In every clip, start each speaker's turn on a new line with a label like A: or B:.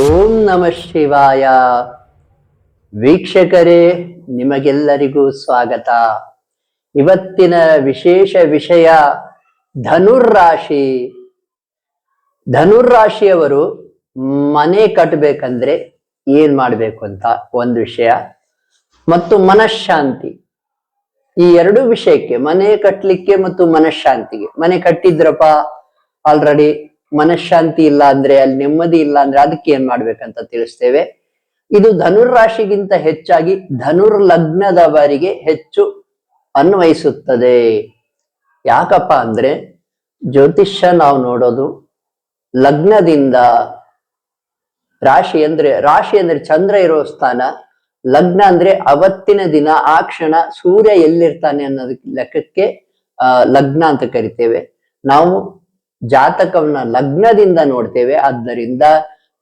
A: ಓಂ ನಮ ಶಿವಾಯ. ವೀಕ್ಷಕರೇ, ನಿಮಗೆಲ್ಲರಿಗೂ ಸ್ವಾಗತ. ಇವತ್ತಿನ ವಿಶೇಷ ವಿಷಯ ಧನುರ್ರಾಶಿ. ಧನುರ್ರಾಶಿಯವರು ಮನೆ ಕಟ್ಟಬೇಕಂದ್ರೆ ಏನ್ ಮಾಡಬೇಕು ಅಂತ ಒಂದು ವಿಷಯ, ಮತ್ತು ಮನಃಶಾಂತಿ. ಈ ಎರಡು ವಿಷಯಕ್ಕೆ, ಮನೆ ಕಟ್ಟಲಿಕ್ಕೆ ಮತ್ತು ಮನಃಶಾಂತಿಗೆ. ಮನೆ ಕಟ್ಟಿದ್ರಪ್ಪ ಆಲ್ರೆಡಿ ಮನಃಶಾಂತಿ ಇಲ್ಲ ಅಂದ್ರೆ, ಅಲ್ಲಿ ನೆಮ್ಮದಿ ಇಲ್ಲ ಅಂದ್ರೆ ಅದಕ್ಕೆ ಏನ್ ಮಾಡ್ಬೇಕಂತ ತಿಳಿಸ್ತೇವೆ. ಇದು ಧನುರ್ರಾಶಿಗಿಂತ ಹೆಚ್ಚಾಗಿ ಧನುರ್ ಲಗ್ನದವರಿಗೆ ಹೆಚ್ಚು ಅನ್ವಯಿಸುತ್ತದೆ. ಯಾಕಪ್ಪ ಅಂದ್ರೆ, ಜ್ಯೋತಿಷ್ಯ ನಾವು ನೋಡೋದು ಲಗ್ನದಿಂದ ರಾಶಿ ಅಂದ್ರೆ ರಾಶಿ ಅಂದ್ರೆ ಚಂದ್ರ ಇರೋ ಸ್ಥಾನ, ಲಗ್ನ ಅಂದ್ರೆ ಅವತ್ತಿನ ದಿನ, ಆ ಕ್ಷಣ ಸೂರ್ಯ ಎಲ್ಲಿರ್ತಾನೆ ಅನ್ನೋದಕ್ಕೆ ಲೆಕ್ಕಕ್ಕೆ ಲಗ್ನ ಅಂತ ಕರಿತೇವೆ. ನಾವು ಜಾತಕವನ್ನ ಲಗ್ನದಿಂದ ನೋಡ್ತೇವೆ. ಆದ್ದರಿಂದ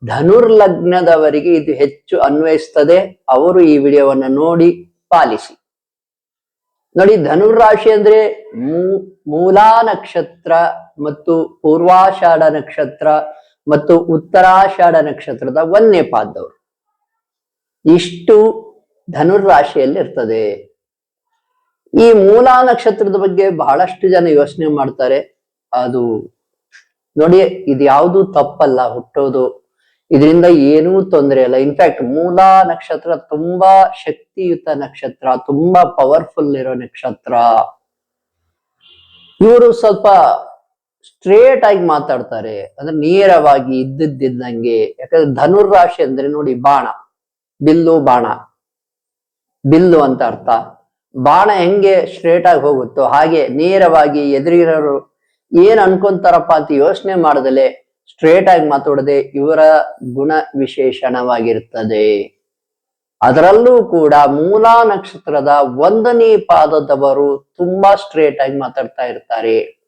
A: ಧನುರ್ ಲಗ್ನದವರಿಗೆ ಇದು ಹೆಚ್ಚು ಅನ್ವಯಿಸ್ತದೆ. ಅವರು ಈ ವಿಡಿಯೋವನ್ನ ನೋಡಿ ಪಾಲಿಸಿ. ನೋಡಿ ಧನುರ್ ರಾಶಿ ಅಂದ್ರೆ ಮೂಲಾ ನಕ್ಷತ್ರ ಮತ್ತು ಪೂರ್ವಾಷಾಢ ನಕ್ಷತ್ರ ಮತ್ತು ಉತ್ತರಾಷಾಢ ನಕ್ಷತ್ರದ ಒಂದನೇ ಪಾದವರು ಇಷ್ಟು ಧನುರ್ ರಾಶಿಯಲ್ಲಿ ಇರ್ತದೆ ಈ ಮೂಲಾ ನಕ್ಷತ್ರದ ಬಗ್ಗೆ ಬಹಳಷ್ಟು ಜನ ಯೋಚನೆ ಮಾಡ್ತಾರೆ. ಅದು ನೋಡಿ, ಇದು ಯಾವುದು ತಪ್ಪಲ್ಲ, ಹುಟ್ಟೋದು. ಇದರಿಂದ ಏನೂ ತೊಂದರೆ ಇಲ್ಲ. ಇನ್ಫ್ಯಾಕ್ಟ್ ಮೂಲ ನಕ್ಷತ್ರ ತುಂಬಾ ಶಕ್ತಿಯುತ ನಕ್ಷತ್ರ, ತುಂಬಾ ಪವರ್ಫುಲ್ ಇರೋ ನಕ್ಷತ್ರ. ಇವರು ಸ್ವಲ್ಪ ಸ್ಟ್ರೇಟ್ ಆಗಿ ಮಾತಾಡ್ತಾರೆ. ಅಂದ್ರೆ ನೇರವಾಗಿ ಇದ್ದಿದ್ದಂಗೆ. ಯಾಕಂದ್ರೆ ಧನುರ್ರಾಶಿ ಅಂದ್ರೆ ನೋಡಿ, ಬಾಣ. ಬಿಲ್ಲು ಬಾಣ. ಬಿಲ್ಲು ಅಂತ ಅರ್ಥ. ಬಾಣ ಹೆಂಗೆ ಸ್ಟ್ರೇಟ್ ಆಗಿ ಹೋಗುತ್ತೋ ಹಾಗೆ ನೇರವಾಗಿ ಎದುರಿರೋರು ಏನ್ ಅನ್ಕೊಂತಾರಪ್ಪ ಅಂತ ಯೋಚನೆ ಮಾಡದಲೆ ಸ್ಟ್ರೇಟ್ ಆಗಿ ಮಾತಾಡದೆ ಇವರ ಗುಣ ವಿಶೇಷಣವಾಗಿರ್ತದೆ. ಅದರಲ್ಲೂ ಕೂಡ ಮೂಲಾ ನಕ್ಷತ್ರದ ಒಂದನೇ ಪಾದದವರು ತುಂಬಾ ಸ್ಟ್ರೇಟ್ ಆಗಿ ಮಾತಾಡ್ತಾ ಇರ್ತಾರೆ.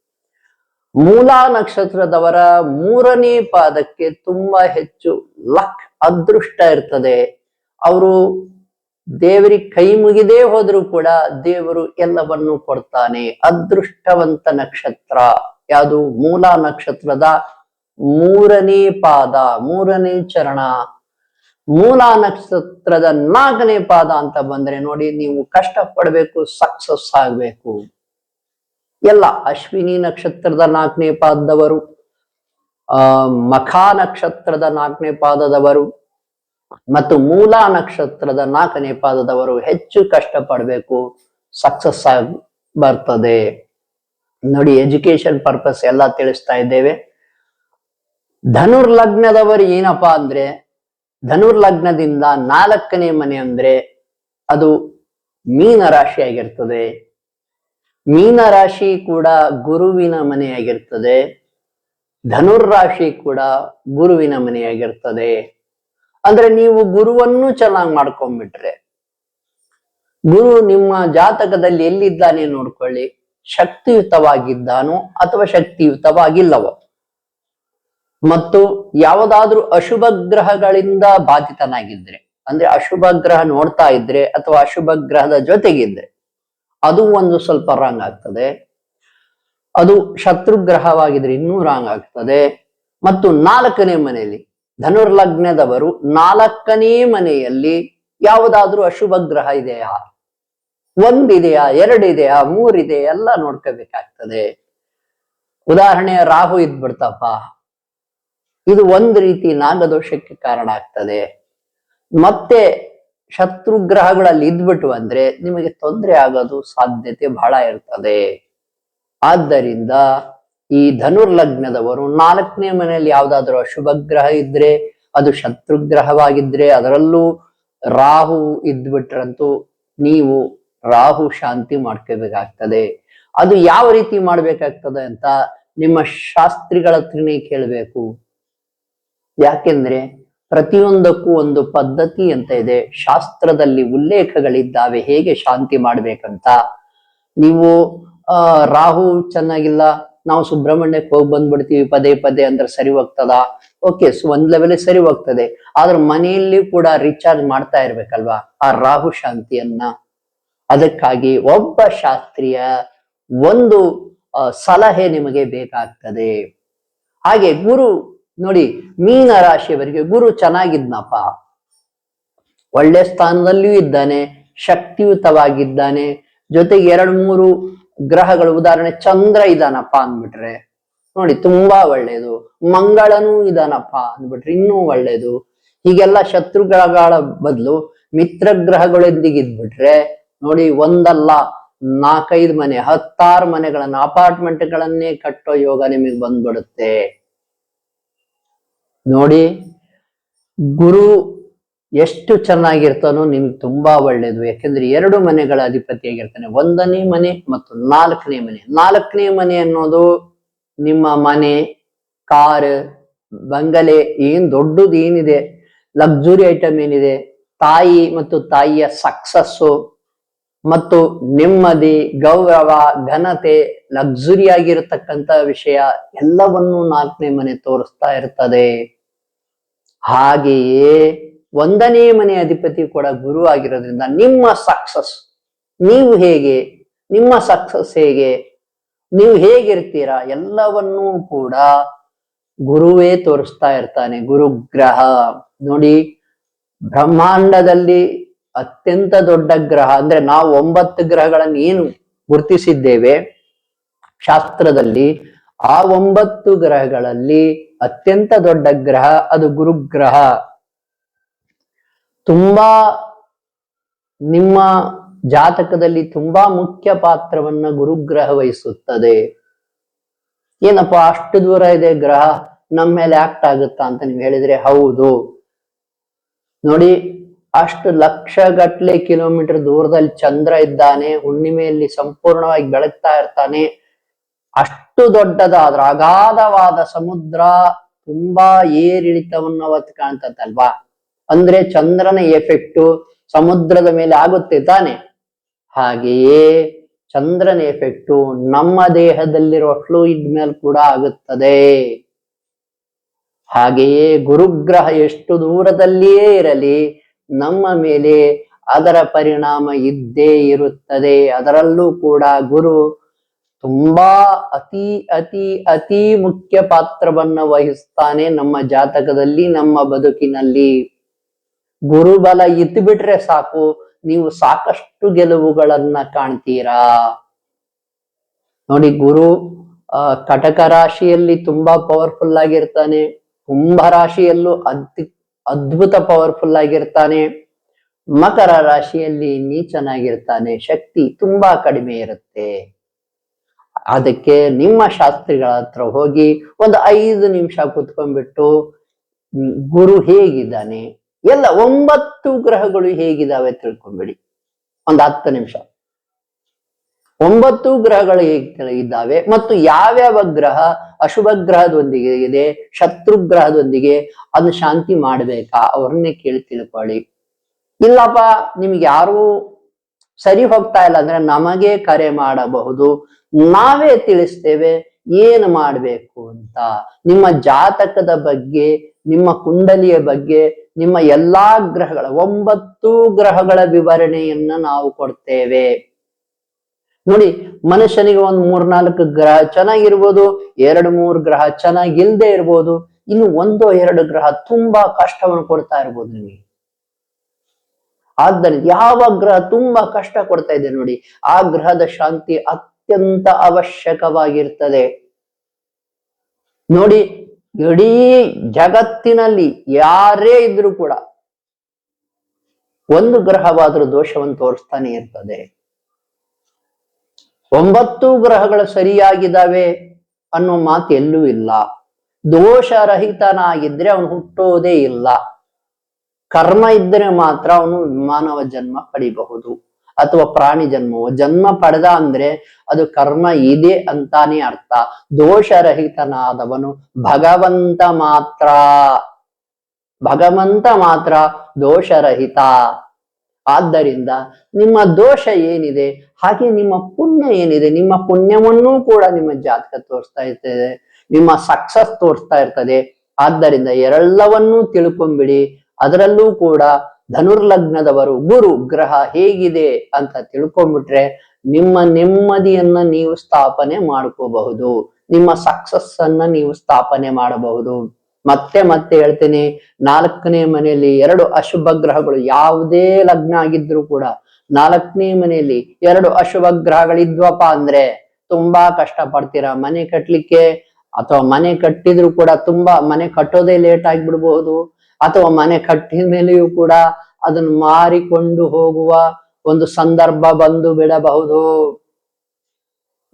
A: ಮೂಲಾ ನಕ್ಷತ್ರದವರ ಮೂರನೇ ಪಾದಕ್ಕೆ ತುಂಬಾ ಹೆಚ್ಚು ಲಕ್ ಅದೃಷ್ಟ ಇರ್ತದೆ. ಅವರು ದೇವರಿಗೆ ಕೈ ಮುಗಿದೇ ಹೋದರೂ ಕೂಡ ದೇವರು ಎಲ್ಲವನ್ನು ಕೊಡ್ತಾನೆ. ಅದೃಷ್ಟವಂತ ನಕ್ಷತ್ರ. ಯಾವುದು? ಮೂಲಾ ನಕ್ಷತ್ರದ ಮೂರನೇ ಪಾದ, ಮೂರನೇ ಚರಣ. ಮೂಲ ನಕ್ಷತ್ರದ ನಾಲ್ಕನೇ ಪಾದ ಅಂತ ಬಂದ್ರೆ ನೋಡಿ, ನೀವು ಕಷ್ಟ ಪಡಬೇಕು ಸಕ್ಸಸ್ ಆಗ್ಬೇಕು. ಎಲ್ಲ, ಅಶ್ವಿನಿ ನಕ್ಷತ್ರದ ನಾಲ್ಕನೇ ಪಾದದವರು, ಆ, ಮಖಾ ನಕ್ಷತ್ರದ ನಾಲ್ಕನೇ ಪಾದದವರು ಮತ್ತು ಮೂಲ ನಕ್ಷತ್ರದ ನಾಲ್ಕನೇ ಪಾದದವರು ಹೆಚ್ಚು ಕಷ್ಟ ಪಡ್ಬೇಕು ಸಕ್ಸಸ್ ಆಗಿ ಬರ್ತದೆ. ನೋಡಿ ಎಜುಕೇಶನ್ ಪರ್ಪಸ್ ಎಲ್ಲ ತಿಳಿಸ್ತಾ ಇದ್ದೇವೆ. ಧನುರ್ ಲಗ್ನದವರು ಏನಪ್ಪಾ ಅಂದ್ರೆ ಧನುರ್ ಲಗ್ನದಿಂದ ನಾಲ್ಕನೇ ಮನೆ ಅಂದ್ರೆ ಅದು ಮೀನ ರಾಶಿ ಆಗಿರ್ತದೆ. ಮೀನ ರಾಶಿ ಕೂಡ ಗುರುವಿನ ಮನೆಯಾಗಿರ್ತದೆ ಧನುರ್ ರಾಶಿ ಕೂಡ ಗುರುವಿನ ಮನೆಯಾಗಿರ್ತದೆ ಅಂದ್ರೆ ನೀವು ಗುರುವನ್ನು ಚೆನ್ನಾಗಿ ಮಾಡ್ಕೊಂಡ್ಬಿಟ್ರೆ ಗುರು ನಿಮ್ಮ ಜಾತಕದಲ್ಲಿ ಎಲ್ಲಿದ್ದಾನೆ ನೋಡ್ಕೊಳ್ಳಿ. ಶಕ್ತಿಯುತವಾಗಿದ್ದಾನೋ ಅಥವಾ ಶಕ್ತಿಯುತವಾಗಿಲ್ಲವೋ. ಮತ್ತು ಯಾವುದಾದ್ರೂ ಅಶುಭ ಗ್ರಹಗಳಿಂದ ಬಾಧಿತನಾಗಿದ್ರೆ, ಅಂದ್ರೆ ಅಶುಭ ಗ್ರಹ ನೋಡ್ತಾ ಇದ್ರೆ ಅಥವಾ ಅಶುಭ ಗ್ರಹದ ಜೊತೆಗಿದ್ರೆ, ಅದು ಒಂದು ಸ್ವಲ್ಪ ರಾಂಗ್ ಆಗ್ತದೆ. ಅದು ಶತ್ರು ಗ್ರಹವಾಗಿದ್ರೆ ಇನ್ನೂ ರಾಂಗ್ ಆಗ್ತದೆ. ಮತ್ತು ನಾಲ್ಕನೇ ಮನೆಯಲ್ಲಿ ಧನುರ್ ಲಗ್ನದವರು ನಾಲ್ಕನೇ ಮನೆಯಲ್ಲಿ ಯಾವುದಾದ್ರೂ ಅಶುಭ ಗ್ರಹ ಇದೆಯಾ? ಒಂದಿದೆಯಾ, ಎರಡಿದೆಯಾ ಮೂರಿದೆ ಎಲ್ಲ ನೋಡ್ಕೋಬೇಕಾಗ್ತದೆ. ಉದಾಹರಣೆ, ರಾಹು ಇದ್ಬಿಡ್ತಪ್ಪ. ಇದು ಒಂದ್ ರೀತಿ ನಾಗದೋಷಕ್ಕೆ ಕಾರಣ ಆಗ್ತದೆ. ಮತ್ತೆ ಶತ್ರು ಗ್ರಹಗಳಲ್ಲಿ ಇದ್ಬಿಟ್ಟು ಅಂದ್ರೆ ನಿಮಗೆ ತೊಂದರೆ ಆಗೋದು ಸಾಧ್ಯತೆ ಬಹಳ ಇರ್ತದೆ. ಆದ್ದರಿಂದ ಈ ಧನುರ್ಲಗ್ನದವರು ನಾಲ್ಕನೇ ಮನೆಯಲ್ಲಿ ಯಾವ್ದಾದ್ರು ಅಶುಭ ಗ್ರಹ ಇದ್ರೆ, ಅದು ಶತ್ರು ಗ್ರಹವಾಗಿದ್ರೆ ಅದರಲ್ಲೂ ರಾಹು ಇದ್ಬಿಟ್ರಂತೂ ನೀವು ರಾಹು ಶಾಂತಿ ಮಾಡ್ಕೋಬೇಕಾಗ್ತದೆ. ಅದು ಯಾವ ರೀತಿ ಮಾಡ್ಬೇಕಾಗ್ತದೆ ಅಂತ ನಿಮ್ಮ ಶಾಸ್ತ್ರಿಗಳ ಹತ್ರನೇ ಕೇಳಬೇಕು. ಯಾಕೆಂದ್ರೆ ಪ್ರತಿಯೊಂದಕ್ಕೂ ಒಂದು ಪದ್ಧತಿ ಅಂತ ಇದೆ. ಶಾಸ್ತ್ರದಲ್ಲಿ ಉಲ್ಲೇಖಗಳಿದ್ದಾವೆ ಹೇಗೆ ಶಾಂತಿ ಮಾಡ್ಬೇಕಂತ. ನೀವು ರಾಹು ಚೆನ್ನಾಗಿಲ್ಲ ನಾವು ಸುಬ್ರಹ್ಮಣ್ಯಕ್ಕೆ ಹೋಗಿ ಬಂದ್ಬಿಡ್ತೀವಿ, ಪದೇ ಪದೇ ಅಂದ್ರೆ ಸರಿ ಹೋಗ್ತದ? ಓಕೆ ಒಂದ್ ಲೆವೆಲ್ ಸರಿ ಹೋಗ್ತದೆ. ಆದ್ರೆ ಮನೆಯಲ್ಲಿ ಕೂಡ ರೀಚಾರ್ಜ್ ಮಾಡ್ತಾ ಇರ್ಬೇಕಲ್ವಾ? ಆ ರಾಹು ಶಾಂತಿಯನ್ನ. ಅದಕ್ಕಾಗಿ ಒಬ್ಬ ಶಾಸ್ತ್ರೀಯ ಒಂದು ಸಲಹೆ ನಿಮಗೆ ಬೇಕಾಗ್ತದೆ. ಹಾಗೆ ಗುರು, ನೋಡಿ, ಮೀನ ರಾಶಿಯವರಿಗೆ ಗುರು ಚೆನ್ನಾಗಿದ್ನಪ್ಪ. ಒಳ್ಳೆ ಸ್ಥಾನದಲ್ಲಿಯೂ ಇದ್ದಾನೆ, ಶಕ್ತಿಯುತವಾಗಿದ್ದಾನೆ. ಜೊತೆಗೆ ಎರಡು, ಮೂರು ಗ್ರಹಗಳು, ಉದಾಹರಣೆ ಚಂದ್ರ ಇದಾನಪ್ಪ ಅಂದ್ಬಿಟ್ರೆ, ನೋಡಿ ತುಂಬಾ ಒಳ್ಳೇದು. ಮಂಗಳನೂ ಇದಾನಪ್ಪ ಅಂದ್ಬಿಟ್ರೆ ಇನ್ನೂ ಒಳ್ಳೇದು. ಹೀಗೆಲ್ಲ ಶತ್ರು ಗ್ರಹಗಳ ಬದಲು ಮಿತ್ರ ಗ್ರಹಗಳೊಂದಿಗೆ ಇದ್ಬಿಟ್ರೆ, ನೋಡಿ ಒಂದಲ್ಲ, ನಾಲ್ಕೈದು ಮನೆ, ಹತ್ತಾರು ಮನೆಗಳನ್ನ ಅಪಾರ್ಟ್ಮೆಂಟ್ ಗಳನ್ನೇ ಕಟ್ಟೋ ಯೋಗ ನಿಮಗೆ ಬಂದ್ಬಿಡುತ್ತೆ. ನೋಡಿ, ಗುರು ಎಷ್ಟು ಚೆನ್ನಾಗಿರ್ತಾನೋ ನಿಮ್ಗೆ ತುಂಬಾ ಒಳ್ಳೇದು. ಯಾಕೆಂದ್ರೆ ಎರಡು ಮನೆಗಳ ಅಧಿಪತಿಯಾಗಿರ್ತಾನೆ. ಒಂದನೇ ಮನೆ ಮತ್ತು ನಾಲ್ಕನೇ ಮನೆ. ನಾಲ್ಕನೇ ಮನೆ ಅನ್ನೋದು ನಿಮ್ಮ ಮನೆ, ಕಾರ್, ಬಂಗಲೆ, ಏನ್ ದೊಡ್ಡದು ಏನಿದೆ, ಲಕ್ಸುರಿ ಐಟಮ್ ಏನಿದೆ, ತಾಯಿ ಮತ್ತು ತಾಯಿಯ ಸಕ್ಸಸ್ಸು ಮತ್ತು ನೆಮ್ಮದಿ, ಗೌರವ, ಘನತೆ ಲಕ್ಸುರಿ ಆಗಿರತಕ್ಕಂತ ವಿಷಯ ಎಲ್ಲವನ್ನೂ ನಾಲ್ಕನೇ ಮನೆ ತೋರಿಸ್ತಾ ಇರ್ತದೆ. ಹಾಗೆಯೇ ಒಂದನೇ ಮನೆ ಅಧಿಪತಿ ಕೂಡ ಗುರು ಆಗಿರೋದ್ರಿಂದ ನಿಮ್ಮ ಸಕ್ಸಸ್ ನೀವು ಹೇಗೆ, ನಿಮ್ಮ ಸಕ್ಸಸ್ ಹೇಗೆ, ನೀವು ಹೇಗಿರ್ತೀರಾ ಎಲ್ಲವನ್ನೂ ಕೂಡ ಗುರುವೇ ತೋರಿಸ್ತಾ ಇರ್ತಾನೆ, ಗುರುಗ್ರಹ. ನೋಡಿ, ಬ್ರಹ್ಮಾಂಡದಲ್ಲಿ ಅತ್ಯಂತ ದೊಡ್ಡ ಗ್ರಹ, ಅಂದ್ರೆ ನಾವು ಒಂಬತ್ತು ಗ್ರಹಗಳನ್ನು ಏನು ಗುರುತಿಸಿದ್ದೇವೆ? ಶಾಸ್ತ್ರದಲ್ಲಿ ಆ ಒಂಬತ್ತು ಗ್ರಹಗಳಲ್ಲಿ ಅತ್ಯಂತ ದೊಡ್ಡ ಗ್ರಹ ಅದು ಗುರುಗ್ರಹ. ತುಂಬಾ ನಿಮ್ಮ ಜಾತಕದಲ್ಲಿ ತುಂಬಾ ಮುಖ್ಯ ಪಾತ್ರವನ್ನ ಗುರುಗ್ರಹ ವಹಿಸುತ್ತದೆ. ಏನಪ್ಪಾ, ಅಷ್ಟು ದೂರ ಇದೆ ಗ್ರಹ ನಮ್ಮ ಮೇಲೆ ಆಕ್ಟ್ ಆಗುತ್ತಾ ಅಂತ ನೀವು ಹೇಳಿದ್ರೆ ಹೌದು. ನೋಡಿ, ಅಷ್ಟು ಲಕ್ಷ ಗಟ್ಲೆ ಕಿಲೋಮೀಟರ್ ದೂರದಲ್ಲಿ ಚಂದ್ರ ಇದ್ದಾನೆ, ಹುಣ್ಣಿಮೆಯಲ್ಲಿ ಸಂಪೂರ್ಣವಾಗಿ ಬೆಳಗ್ತಾ ಇರ್ತಾನೆ. ಅಷ್ಟು ದೊಡ್ಡದಾದ ಅಗಾಧವಾದ ಸಮುದ್ರ, ತುಂಬಾ ಏರಿಳಿತವನ್ನು ಅವತ್ತು ಕಾಣ್ತದಲ್ವಾ ಅಂದ್ರೆ ಚಂದ್ರನ ಎಫೆಕ್ಟು ಸಮುದ್ರದ ಮೇಲೆ ಆಗುತ್ತೆ ತಾನೆ. ಹಾಗೆಯೇ ಚಂದ್ರನ ಎಫೆಕ್ಟು ನಮ್ಮ ದೇಹದಲ್ಲಿರುವ ಫ್ಲೂಯಿಡ್ ಮೇಲೆ ಕೂಡ ಆಗುತ್ತದೆ. ಹಾಗೆಯೇ ಗುರುಗ್ರಹ ಎಷ್ಟು ದೂರದಲ್ಲಿಯೇ ಇರಲಿ, ನಮ್ಮ ಮೇಲೆ ಅದರ ಪರಿಣಾಮ ಇದ್ದೇ ಇರುತ್ತದೆ. ಅದರಲ್ಲೂ ಕೂಡ ಗುರು ತುಂಬಾ ಅತಿ ಅತಿ ಅತಿ ಮುಖ್ಯ ಪಾತ್ರವನ್ನ ವಹಿಸ್ತಾನೆ ನಮ್ಮ ಜಾತಕದಲ್ಲಿ, ನಮ್ಮ ಬದುಕಿನಲ್ಲಿ. ಗುರುಬಲ ಇದ್ದು ಬಿಟ್ರೆ ಸಾಕು, ನೀವು ಸಾಕಷ್ಟು ಗೆಲುವುಗಳನ್ನ ಕಾಣ್ತೀರಾ? ನೋಡಿ, ಗುರು, ಆ, ಕಟಕ ರಾಶಿಯಲ್ಲಿ ತುಂಬಾ ಪವರ್ಫುಲ್ ಆಗಿರ್ತಾನೆ. ಕುಂಭ ರಾಶಿಯಲ್ಲೂ ಅದ್ ಅದ್ಭುತ ಪವರ್ಫುಲ್ ಆಗಿರ್ತಾನೆ. ಮಕರ ರಾಶಿಯಲ್ಲಿ ನೀಚನಾಗಿರ್ತಾನೆ. ಶಕ್ತಿ ತುಂಬಾ ಕಡಿಮೆ ಇರುತ್ತೆ. ಅದಕ್ಕೆ ನಿಮ್ಮ ಶಾಸ್ತ್ರಿಗಳ ಹತ್ರ ಹೋಗಿ ಒಂದು ಐದು ನಿಮಿಷ ಕುತ್ಕೊಂಡ್ಬಿಟ್ಟು, ಗುರು ಹೇಗಿದ್ದಾನೆ? ಎಲ್ಲ ಒಂಬತ್ತು ಗ್ರಹಗಳು ಹೇಗಿದಾವೆ ತಿಳ್ಕೊಂಬಿಡಿ. ಒಂದು ಹತ್ತು ನಿಮಿಷ. ಒಂಬತ್ತು ಗ್ರಹಗಳು ಹೇಗೆ ಇದ್ದಾವೆ ಮತ್ತು ಯಾವ್ಯಾವ ಗ್ರಹ ಅಶುಭ ಗ್ರಹದೊಂದಿಗೆ ಇದೆ, ಶತ್ರು ಗ್ರಹದೊಂದಿಗೆ ಅದನ್ನ ಶಾಂತಿ ಮಾಡ್ಬೇಕಾ ಅವ್ರನ್ನೇ ಕೇಳಿ ತಿಳ್ಕೊಳ್ಳಿ. ಇಲ್ಲಪ್ಪ, ನಿಮ್ಗೆ ಯಾರು ಸರಿ ಹೋಗ್ತಾ ಇಲ್ಲ ಅಂದ್ರೆ ನಮಗೆ ಕರೆ ಮಾಡಬಹುದು. ನಾವೇ ತಿಳಿಸ್ತೇವೆ ಏನು ಮಾಡ್ಬೇಕು ಅಂತ. ನಿಮ್ಮ ಜಾತಕದ ಬಗ್ಗೆ, ನಿಮ್ಮ ಕುಂಡಲಿಯ ಬಗ್ಗೆ ನಿಮ್ಮ ಎಲ್ಲಾ ಗ್ರಹಗಳ, ಒಂಬತ್ತು ಗ್ರಹಗಳ ವಿವರಣೆಯನ್ನ ನಾವು ಕೊಡ್ತೇವೆ. ನೋಡಿ, ಮನುಷ್ಯನಿಗೆ ಒಂದು ಮೂರ್ನಾಲ್ಕು ಗ್ರಹ ಚೆನ್ನಾಗಿರ್ಬೋದು, ಎರಡು ಮೂರು ಗ್ರಹ ಚೆನ್ನಾಗಿಲ್ದೇ ಇರ್ಬೋದು, ಇನ್ನು ಒಂದೋ ಎರಡು ಗ್ರಹ ತುಂಬಾ ಕಷ್ಟವನ್ನು ಕೊಡ್ತಾ ಇರ್ಬೋದು ನಿಮಗೆ. ಆದ್ದರಿಂದ ಯಾವ ಗ್ರಹ ತುಂಬಾ ಕಷ್ಟ ಕೊಡ್ತಾ ಇದೆ ನೋಡಿ, ಆ ಗ್ರಹದ ಶಾಂತಿ ಅತ್ಯಂತ ಅವಶ್ಯಕವಾಗಿರ್ತದೆ. ನೋಡಿ ಇಡೀ ಜಗತ್ತಿನಲ್ಲಿ ಯಾರೇ ಇದ್ರೂ ಕೂಡ ಒಂದು ಗ್ರಹವಾದರೂ ದೋಷವನ್ನು ತೋರಿಸ್ತಾನೆ ಇರ್ತದೆ. ಒಂಬತ್ತು ಗ್ರಹಗಳು ಸರಿಯಾಗಿದ್ದಾವೆ ಅನ್ನೋ ಮಾತು ಎಲ್ಲೂ ಇಲ್ಲ. ದೋಷರಹಿತನಾಗಿದ್ರೆ ಅವನು ಹುಟ್ಟೋದೇ ಇಲ್ಲ. ಕರ್ಮ ಇದ್ದರೆ ಮಾತ್ರ ಅವನು ಮಾನವ ಜನ್ಮ ಪಡಿಬಹುದು. ಅಥವಾ ಪ್ರಾಣಿ ಜನ್ಮವು. ಜನ್ಮ ಪಡೆದ ಅಂದ್ರೆ ಅದು ಕರ್ಮ ಇದೆ ಅಂತಾನೆ ಅರ್ಥ. ದೋಷರಹಿತನಾದವನು ಭಗವಂತ ಮಾತ್ರ. ಭಗವಂತ ಮಾತ್ರ ದೋಷರಹಿತ. ಆದ್ದರಿಂದ ನಿಮ್ಮ ದೋಷ ಏನಿದೆ? ಹಾಗೆ ನಿಮ್ಮ ಪುಣ್ಯ ಏನಿದೆ? ನಿಮ್ಮ ಪುಣ್ಯವನ್ನೂ ಕೂಡ ನಿಮ್ಮ ಜಾತಕ ತೋರಿಸ್ತಾ ಇರ್ತದೆ. ನಿಮ್ಮ ಸಕ್ಸಸ್ ತೋರಿಸ್ತಾ ಇರ್ತದೆ. ಆದ್ದರಿಂದ ಎರೆಲ್ಲವನ್ನೂ ತಿಳ್ಕೊಂಬಿಡಿ. ಅದರಲ್ಲೂ ಕೂಡ ಧನುರ್ಲಗ್ನದವರು, ಗುರು, ಗ್ರಹ ಹೇಗಿದೆ ಅಂತ ತಿಳ್ಕೊಂಡ್ಬಿಟ್ರೆ ನಿಮ್ಮ ನೆಮ್ಮದಿಯನ್ನ ನೀವು ಸ್ಥಾಪನೆ ಮಾಡ್ಕೋಬಹುದು. ನಿಮ್ಮ ಸಕ್ಸಸ್ ಅನ್ನ ನೀವು ಸ್ಥಾಪನೆ ಮಾಡಬಹುದು. ಮತ್ತೆ ಮತ್ತೆ ಹೇಳ್ತೀನಿ, ನಾಲ್ಕನೇ ಮನೆಯಲ್ಲಿ ಎರಡು ಅಶುಭ ಗ್ರಹಗಳು, ಯಾವುದೇ ಲಗ್ನ ಆಗಿದ್ರು ಕೂಡ ನಾಲ್ಕನೇ ಮನೆಯಲ್ಲಿ ಎರಡು ಅಶುಭ ಗ್ರಹಗಳಿದ್ವಪ್ಪ ಅಂದ್ರೆ ತುಂಬಾ ಕಷ್ಟ ಪಡ್ತೀರಾ ಮನೆ ಕಟ್ಲಿಕ್ಕೆ ಅಥವಾ ಮನೆ ಕಟ್ಟಿದ್ರು ಕೂಡ ತುಂಬಾ ಮನೆ ಕಟ್ಟೋದೇ ಲೇಟ್ ಆಗಿಬಿಡ್ಬಹುದು. ಅಥವಾ ಮನೆ ಕಟ್ಟಿದ ಮೇಲೆಯೂ ಕೂಡ ಅದನ್ನು ಮಾರಿಕೊಂಡು ಹೋಗುವ ಒಂದು ಸಂದರ್ಭ ಬಂದು ಬಿಡಬಹುದು.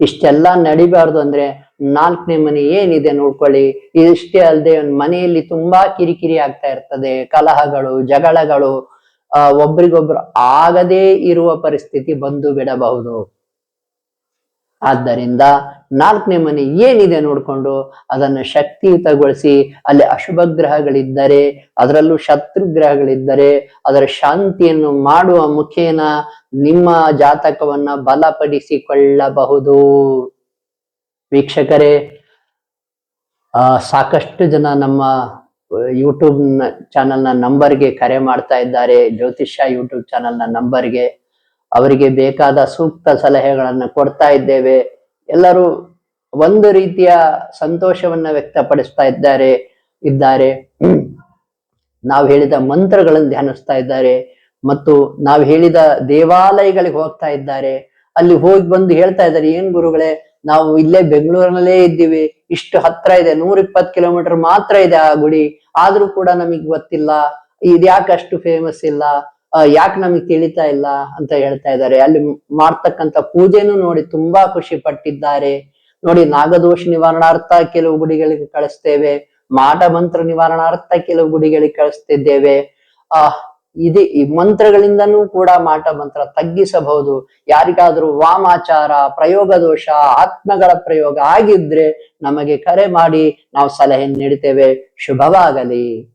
A: ಇಷ್ಟೆಲ್ಲ ನಡಿಬಾರ್ದು ಅಂದ್ರೆ ನಾಲ್ಕನೇ ಮನೆ ಏನಿದೆ ನೋಡ್ಕೊಳ್ಳಿ. ಇಷ್ಟೇ ಅಲ್ಲದೆ ಮನೆಯಲ್ಲಿ ತುಂಬಾ ಕಿರಿಕಿರಿ ಆಗ್ತಾ ಇರ್ತದೆ. ಕಲಹಗಳು, ಜಗಳಗಳು ಅಹ್ ಒಬ್ರಿಗೊಬ್ರು ಆಗದೇ ಇರುವ ಪರಿಸ್ಥಿತಿ ಬಂದು ಬಿಡಬಹುದು. ಆದ್ದರಿಂದ ನಾಲ್ಕನೇ ಮನೆ ಏನಿದೆ ನೋಡಿಕೊಂಡು ಅದನ್ನು ಶಕ್ತಿಯುತಗೊಳಿಸಿ ಅಲ್ಲಿ ಅಶುಭ ಗ್ರಹಗಳಿದ್ದರೆ, ಅದರಲ್ಲೂ ಶತ್ರು ಗ್ರಹಗಳಿದ್ದರೆ, ಅದರ ಶಾಂತಿಯನ್ನು ಮಾಡುವ ಮುಖೇನ ನಿಮ್ಮ ಜಾತಕವನ್ನ ಬಲಪಡಿಸಿಕೊಳ್ಳಬಹುದು. ವೀಕ್ಷಕರೇ ಸಾಕಷ್ಟು ಜನ ನಮ್ಮ ಯೂಟ್ಯೂಬ್ ಚಾನಲ್ನ ನಂಬರ್ಗೆ ಕರೆ ಮಾಡ್ತಾ ಇದ್ದಾರೆ. ಜ್ಯೋತಿಷ್ಯ ಯೂಟ್ಯೂಬ್ ಚಾನಲ್ನ ನಂಬರ್ಗೆ ಅವರಿಗೆ ಬೇಕಾದ ಸೂಕ್ತ ಸಲಹೆಗಳನ್ನು ಕೊಡ್ತಾ ಇದ್ದೇವೆ. ಎಲ್ಲರೂ ಒಂದು ರೀತಿಯ ಸಂತೋಷವನ್ನ ವ್ಯಕ್ತಪಡಿಸ್ತಾ ಇದ್ದಾರೆ ಇದ್ದಾರೆ. ನಾವು ಹೇಳಿದ ಮಂತ್ರಗಳನ್ನು ಧ್ಯಾನಿಸ್ತಾ ಇದ್ದಾರೆ ಮತ್ತು ನಾವು ಹೇಳಿದ ದೇವಾಲಯಗಳಿಗೆ ಹೋಗ್ತಾ ಇದ್ದಾರೆ. ಅಲ್ಲಿ ಹೋಗಿ ಬಂದು ಹೇಳ್ತಾ ಇದ್ದಾರೆ, ಏನ್ ಗುರುಗಳೇ, ನಾವು ಇಲ್ಲೇ ಬೆಂಗಳೂರಿನಲ್ಲೇ ಇದ್ದೀವಿ. ಇಷ್ಟು ಹತ್ರ ಇದೆ ನೂರ ಇಪ್ಪತ್ತು ಕಿಲೋಮೀಟರ್ ಮಾತ್ರ ಇದೆ ಆ ಗುಡಿ. ಆದ್ರೂ ಕೂಡ ನಮಗ್ ಗೊತ್ತಿಲ್ಲ. ಇದ್ಯಾಕಷ್ಟು ಫೇಮಸ್ ಇಲ್ಲ? ಯಾಕೆ ನಮಗೆ ತಿಳಿತಾ ಇಲ್ಲ ಅಂತ ಹೇಳ್ತಾ ಇದ್ದಾರೆ. ಅಲ್ಲಿ ಮಾಡ್ತಕ್ಕಂತ ಪೂಜೆನೂ ನೋಡಿ ತುಂಬಾ ಖುಷಿ ಪಟ್ಟಿದ್ದಾರೆ. ನೋಡಿ ನಾಗದೋಷ ನಿವಾರಣಾರ್ಥ ಕೆಲವು ಗುಡಿಗಳಿಗೆ ಕಳಿಸ್ತೇವೆ. ಮಾಟ ಮಂತ್ರ ನಿವಾರಣಾರ್ಥ ಕೆಲವು ಗುಡಿಗಳಿಗೆ ಕಳಿಸ್ತಿದ್ದೇವೆ. ಆ, ಇದೆ, ಈ ಮಂತ್ರಗಳಿಂದನೂ ಕೂಡ ಮಾಟ ಮಂತ್ರ ತಗ್ಗಿಸಬಹುದು. ಯಾರಿಗಾದ್ರೂ ವಾಮಾಚಾರ ಪ್ರಯೋಗ ದೋಷ ಆತ್ಮಗಳ ಪ್ರಯೋಗ ಆಗಿದ್ರೆ ನಮಗೆ ಕರೆ ಮಾಡಿ ನಾವು ಸಲಹೆ ನೀಡ್ತೇವೆ. ಶುಭವಾಗಲಿ.